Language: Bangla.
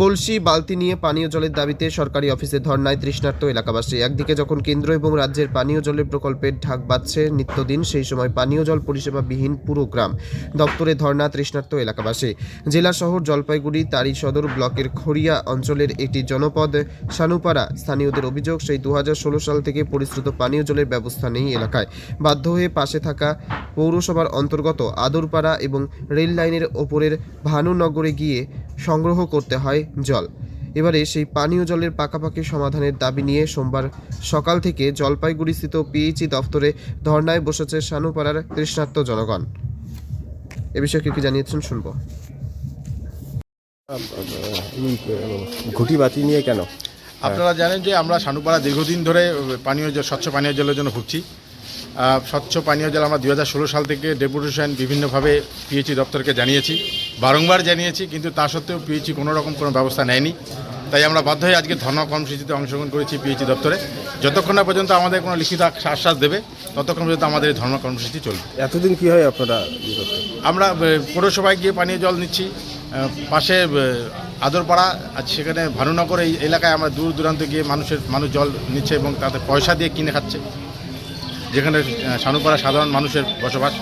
কলসি, বালতি নিয়ে পানীয় জলের দাবিতে সরকারি অফিসে ধর্নায় তৃষ্ণার্ত এলাকাবাসী। একদিকে যখন কেন্দ্র এবং রাজ্যের পানীয় জলের প্রকল্পের ঢাক বাজছে নিত্যদিন, সেই সময় পানীয় জল পরিষেবা বিহীন পুরো গ্রাম দপ্তরে ধর্না তৃষ্ণার্ত এলাকাবাসী। জেলা শহর জলপাইগুড়ি তারি সদর ব্লকের খড়িয়া অঞ্চলের একটি জনপদ সানুপাড়া। স্থানীয়দের অভিযোগ, সেই দু হাজার ষোলো সাল থেকে পরিশ্রুত পানীয় জলের ব্যবস্থা নেই এলাকায়। বাধ্য হয়ে পাশে থাকা পৌরসভার অন্তর্গত আদরপাড়া এবং রেল লাইনের ওপরের ভানুনগরে গিয়ে সংগ্রহ করতে হয় জল। এবারে সেই পানীয় জলের পাকাপাকি সমাধানের দাবি নিয়ে সোমবার সকাল থেকে জলপাইগুড়িস্থিত পিএইচই দফতরে ধর্নায় বসেছে সানুপাড়ার তৃষ্ণার্ত জনগণ। এ বিষয়ে কি কি জানিয়েছেন শুনব। ঘুটি বাতি নিয়ে কেন? আপনারা জানেন যে আমরা সানুপাড়া দীর্ঘদিন ধরে পানীয় জল স্বচ্ছ পানীয় জলের জন্য ভুগছি। স্বচ্ছ পানীয় জল আমরা দু হাজার ষোলো সাল থেকে ডেপুটেশন বিভিন্নভাবে পিএইচি দপ্তরকে জানিয়েছি বারংবার জানিয়েছি কিন্তু তা সত্ত্বেও পিএইচি কোনো রকম কোনো ব্যবস্থা নেয়নি। তাই আমরা বাধ্য হয়ে আজকে ধর্ণা কর্মসূচিতে অংশগ্রহণ করেছি পিএইচি দপ্তরে। যতক্ষণ না পর্যন্ত আমাদের কোনো লিখিত আশ্বাস দেবে ততক্ষণ পর্যন্ত আমাদের এই ধর্ণা কর্মসূচি চলবে। এতদিন কী হয় আপনারা ইয়ে আমরা পৌরসভায় গিয়ে পানীয় জল নিচ্ছি পাশে আদরপাড়া আর সেখানে ভানুনগর এই এলাকায় আমরা দূর দূরান্ত গিয়ে মানুষের মানুষ জল নিচ্ছে এবং তাতে পয়সা দিয়ে কিনে খাচ্ছে। যেখানে সানুপাড়া সাধারণ মানুষের বসবাস।